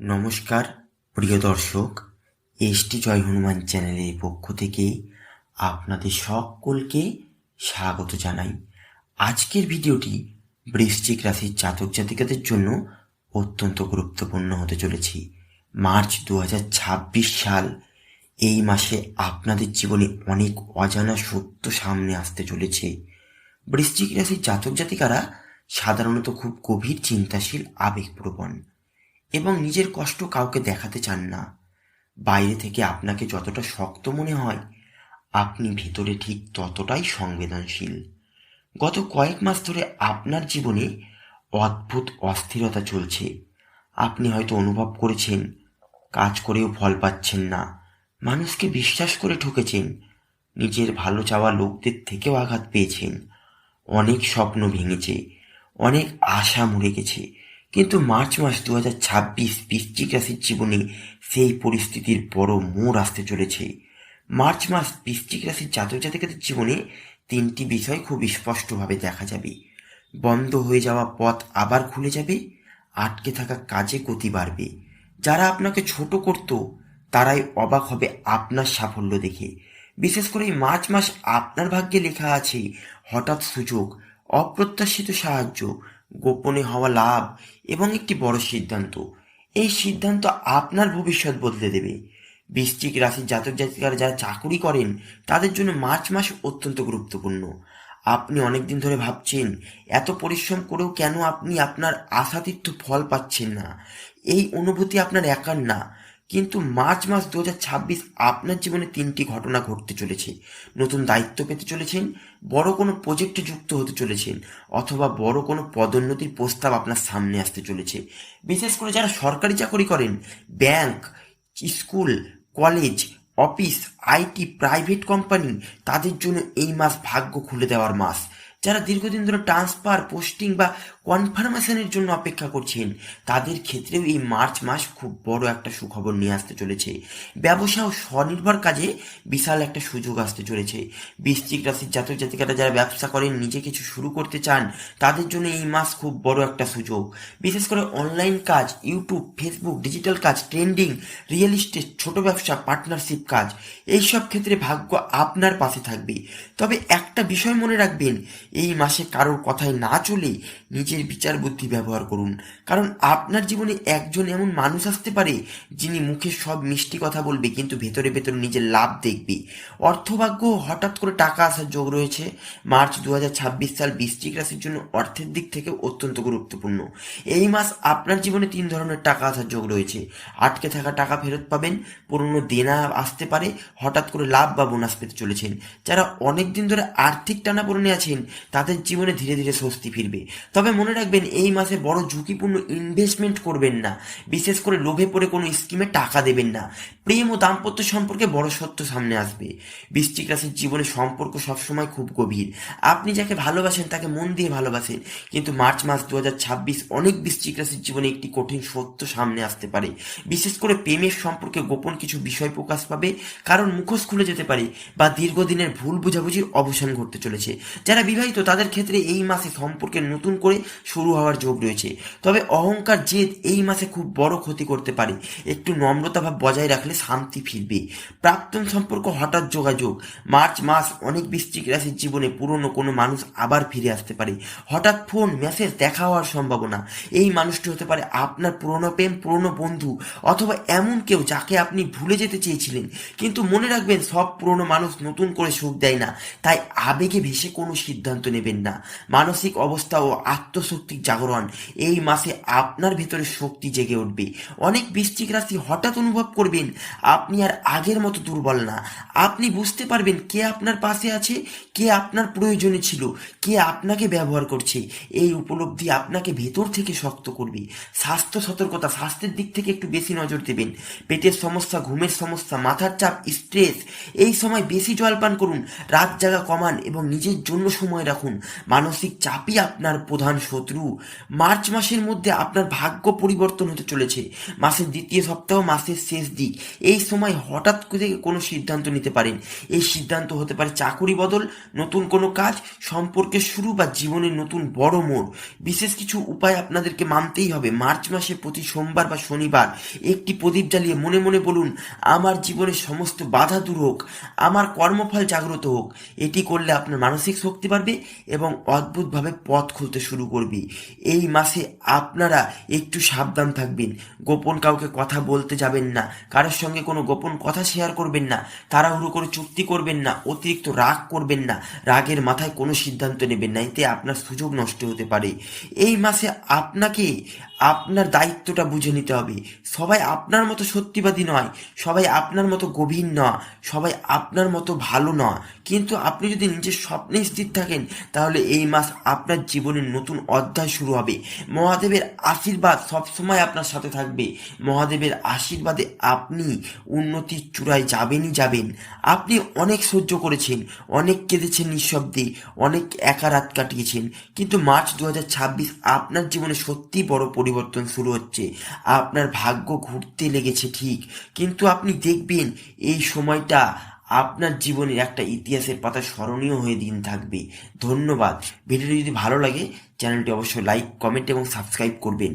নমস্কার, প্রিয় দর্শক এসটি জয় হনুমান চ্যানেলের পক্ষ থেকে আপনাদের সকলকে স্বাগত জানাই। আজকের ভিডিওটি বৃশ্চিক রাশির জাতক জাতিকাদের জন্য অত্যন্ত গুরুত্বপূর্ণ হতে চলেছে। মার্চ দু হাজার ছাব্বিশ সাল, এই মাসে আপনাদের জীবনে অনেক অজানা সত্য সামনে আসতে চলেছে। বৃশ্চিক রাশির জাতক জাতিকারা সাধারণত খুব গভীর চিন্তাশীল, আবেগপ্রবণ। এবং নিজের কষ্ট কাউকে দেখাতে চান না। বাইরে থেকে আপনাকে যতটা শক্ত মনে হয়, আপনি ভেতরে ঠিক ততটাই সংবেদনশীল। গত কয়েক মাস ধরে আপনার জীবনে অদ্ভুত অস্থিরতা চলছে। আপনি হয়তো অনুভব করেছেন, কাজ করেও ফল পাচ্ছেন না, মানুষকে বিশ্বাস করে ঠকেছেন, নিজের ভালো চাওয়া লোকদের থেকেও আঘাত পেয়েছেন, অনেক স্বপ্ন ভেঙেছে, অনেক আশা মরে গেছে কিন্তু মার্চ মাস দু হাজার ছাব্বিশ বৃশ্চিক রাশির জীবনে সেই পরিস্থিতির বড় মোড় আসতে চলেছে। মার্চ মাস বৃশ্চিক রাশির জাতক জাতিকাদের জীবনে তিনটি বিষয় খুব স্পষ্টভাবে দেখা যাবে। বন্ধ হয়ে যাওয়া পথ আবার খুলে যাবে, আটকে থাকা কাজে গতি বাড়বে। যারা আপনাকে ছোট করত, তারাই অবাক হবে আপনার সাফল্য দেখে। বিশেষ করে এই মার্চ মাস আপনার ভাগ্যে লেখা আছে, হঠাৎ সুযোগ, অপ্রত্যাশিত সাহায্য গোপনে হওয়া লাভ এবং একটি বড় সিদ্ধান্ত। এই সিদ্ধান্ত আপনার ভবিষ্যৎ বদলে দেবে। বৃশ্চিক রাশির জাতক জাতিকারা যারা চাকুরি করেন, তাদের জন্য মার্চ মাস অত্যন্ত গুরুত্বপূর্ণ। আপনি অনেকদিন ধরে ভাবছেন, এত পরিশ্রম করেও কেন আপনি আপনার আশাতীর্থ ফল পাচ্ছেন না? এই অনুভূতি আপনার একার না। কিন্তু মার্চ মাস দু আপনার জীবনে তিনটি ঘটনা ঘটতে চলেছে। নতুন দায়িত্ব পেতে চলেছেন, বড় কোনো প্রজেক্টে যুক্ত হতে চলেছেন, অথবা বড় কোনো পদোন্নতির প্রস্তাব আপনার সামনে আসতে চলেছে। বিশেষ করে যারা সরকারি চাকরি করেন, bank, school, college, office, IT, private company, তাদের জন্য এই মাস ভাগ্য খুলে দেওয়ার মাস। যারা দীর্ঘদিন ধরে ট্রান্সফার পোস্টিং বা কনফার্মেশনের জন্য অপেক্ষা করছেন, তাদের ক্ষেত্রেও এই মার্চ মাস খুব বড় একটা সুখবর নিয়ে আসতে চলেছে। ব্যবসা ও স্বনির্ভর কাজে বিশাল একটা সুযোগ আসতে চলেছে। বৃশ্চিক রাশির জাতক জাতিকারা যারা ব্যবসা করেন, নিজে কিছু শুরু করতে চান, তাদের জন্য এই মাস খুব বড় একটা সুযোগ। বিশেষ করে অনলাইন কাজ ইউটিউব ফেসবুক ডিজিটাল কাজ ট্রেন্ডিং রিয়েল এস্টেট ছোট ব্যবসা পার্টনারশিপ কাজ, এইসব ক্ষেত্রে ভাগ্য আপনার পাশে থাকবে। তবে একটা বিষয় মনে রাখবেন এই মাসে কারোর কথায় না চলে নিজের বিচার বুদ্ধি ব্যবহার করুন। কারণ আপনার জীবনে একজন এমন মানুষ আসতে পারে, যিনি মুখে সব মিষ্টি কথা বলবে, কিন্তু ভেতরে ভেতরে নিজের লাভ দেখবে। অর্থভাগ্য হঠাৎ করে টাকা আসার যোগ রয়েছে। মার্চ দু হাজার ছাব্বিশ সাল বৃশ্চিক রাশির জন্য অর্থের দিক থেকে অত্যন্ত গুরুত্বপূর্ণ। এই মাস আপনার জীবনে তিন ধরনের টাকা আসার যোগ রয়েছে। আটকে থাকা টাকা ফেরত পাবেন, পুরনো দেনা আসতে পারে, হঠাৎ করে লাভ বা বোনাস পেতে চলেছেন। যারা অনেক দিন ধরে আর্থিক টানা টানাপোড়েনে আছেন তাদের জীবনে ধীরে ধীরে স্বস্তি ফিরবে। তবে মনে রাখবেন, এই মাসে বড় ঝুঁকিপূর্ণ ইনভেস্টমেন্ট করবেন না। বিশেষ করে লোভে পড়ে কোনো স্কিমে টাকা দেবেন না। প্রেম ও দাম্পত্য সম্পর্কে বড় সত্য সামনে আসবে। বৃশ্চিক রাশির জীবনে সম্পর্ক সবসময় খুব গভীর। আপনি যাকে ভালোবাসেন তাকে মন দিয়ে ভালোবাসেন। কিন্তু মার্চ মাস দু হাজার ছাব্বিশ অনেক বৃশ্চিক রাশির জীবনে একটি কঠিন সত্য সামনে আসতে পারে। বিশেষ করে প্রেমের সম্পর্কে গোপন কিছু বিষয় প্রকাশ পাবে, কারণ মুখোশ খুলে যেতে পারে বা দীর্ঘদিনের ভুল বুঝাবুঝির অবসান ঘটতে চলেছে। যারা বিবাহিত তাদের ক্ষেত্রে এই মাসে সম্পর্কে নতুন করে শুরু হওয়ার যোগ রয়েছে। তবে অহংকার জেদ এই মাসে খুব বড় ক্ষতি করতে পারে। একটু নম্রতা ভাব বজায় রাখলে শান্তি ফিরবে। প্রাক্তন সম্পর্ক হঠাৎ যোগাযোগ। মার্চ মাস অনেক বৃশ্চিক রাশির জীবনে পুরনো কোনো মানুষ আবার ফিরে আসতে পারে। হঠাৎ ফোন, মেসেজ দেখা হওয়ার সম্ভাবনা। এই মানুষটি হতে পারে আপনার পুরনো প্রেম, পুরনো বন্ধু অথবা এমন কেউ যাকে আপনি ভুলে যেতে চেয়েছিলেন। কিন্তু মনে রাখবেন, সব পুরনো মানুষ নতুন করে সুখ দেয় না। তাই আবেগে ভেসে কোনো সিদ্ধান্ত নেবেন না। মানসিক অবস্থা ও আত্মশক্তির জাগরণ, এই মাসে আপনার ভেতরে শক্তি জেগে উঠবে। অনেক বৃশ্চিক রাশি হঠাৎ অনুভব করবেন, আপনি আর আগের মতো দুর্বল না। আপনি বুঝতে পারবেন কে আপনার পাশে আছে, কে আপনার প্রয়োজনে ছিল, কে আপনাকে ব্যবহার করছে। এই উপলব্ধি আপনাকে ভেতর থেকে শক্ত করবে। স্বাস্থ্য সতর্কতা, স্বাস্থ্যের দিক থেকে একটু বেশি নজর দেবেন। পেটের সমস্যা, ঘুমের সমস্যা, মাথার চাপ স্ট্রেস এই সময় বেশি জল পান করুন, রাত জাগা কমান এবং নিজের জন্য সময় রাখুন মানসিক চাপই আপনার প্রধান শত্রু। মার্চ মাসের মধ্যে আপনার ভাগ্য পরিবর্তন হতে চলেছে। মাসের দ্বিতীয় সপ্তাহ, মাসের শেষ দিক। এই সময় হঠাৎ করে কোনো সিদ্ধান্ত নিতে পারেন। এই সিদ্ধান্ত হতে পারে চাকুরি বদল, নতুন কোনো কাজ, সম্পর্কের শুরু বা জীবনের নতুন বড় মোড়। বিশেষ কিছু উপায় আপনাদেরকে মানতেই হবে। মার্চ মাসে প্রতি সোমবার বা শনিবার একটি প্রদীপ জ্বালিয়ে মনে মনে বলুন, আমার জীবনের সমস্ত বাধা দূর হোক, আমার কর্মফল জাগ্রত হোক। এটি করলে আপনার মানসিক শক্তি বাড়বে এবং অদ্ভুতভাবে পথ খুলতে শুরু করবি। এই মাসে আপনারা একটু সাবধান থাকবেন। গোপন কাউকে কথা বলতে যাবেন না। কারোর সঙ্গে কোনো গোপন কথা শেয়ার করবেন না। তাড়াহুড়ো করে চুক্তি করবেন না। অতিরিক্ত রাগ করবেন না। রাগের মাথায় কোনো সিদ্ধান্ত নেবেন না। এতে আপনার সুযোগ নষ্ট হতে পারে। এই মাসে আপনাকে আপনার দায়িত্বটা বুঝে নিতে হবে। সবাই আপনার মতো সত্যিবাদী নয়, সবাই আপনার মতো গভীর নয়, সবাই আপনার মতো ভালো নয়। কিন্তু আপনি যদি নিজের স্বপ্নে স্থির থাকেন, তাহলে এই মাস আপনার জীবনের নতুন অধ্যায় শুরু হবে। মহাদেবের আশীর্বাদ সবসময় আপনার সাথে থাকবে। মহাদেবের আশীর্বাদে আপনি উন্নতির চূড়ায় যাবেনই যাবেন। আপনি অনেক সহ্য করেছেন, অনেক কেঁদেছেন নিঃশব্দে, অনেক একা রাত কাটিয়েছেন। কিন্তু মার্চ দু হাজার ছাব্বিশ আপনার জীবনে সত্যি বড় পরিবর্তন শুরু হচ্ছে। আপনার ভাগ্য ঘুরতে লেগেছে ঠিক, কিন্তু আপনি দেখবেন এই সময়টা আপনার জীবনের একটা ইতিহাসের পাতা স্মরণীয় হয়ে দিন থাকবে। ধন্যবাদ। ভিডিওটি যদি ভালো লাগে, চ্যানেলটি অবশ্যই লাইক, কমেন্ট এবং সাবস্ক্রাইব করবেন।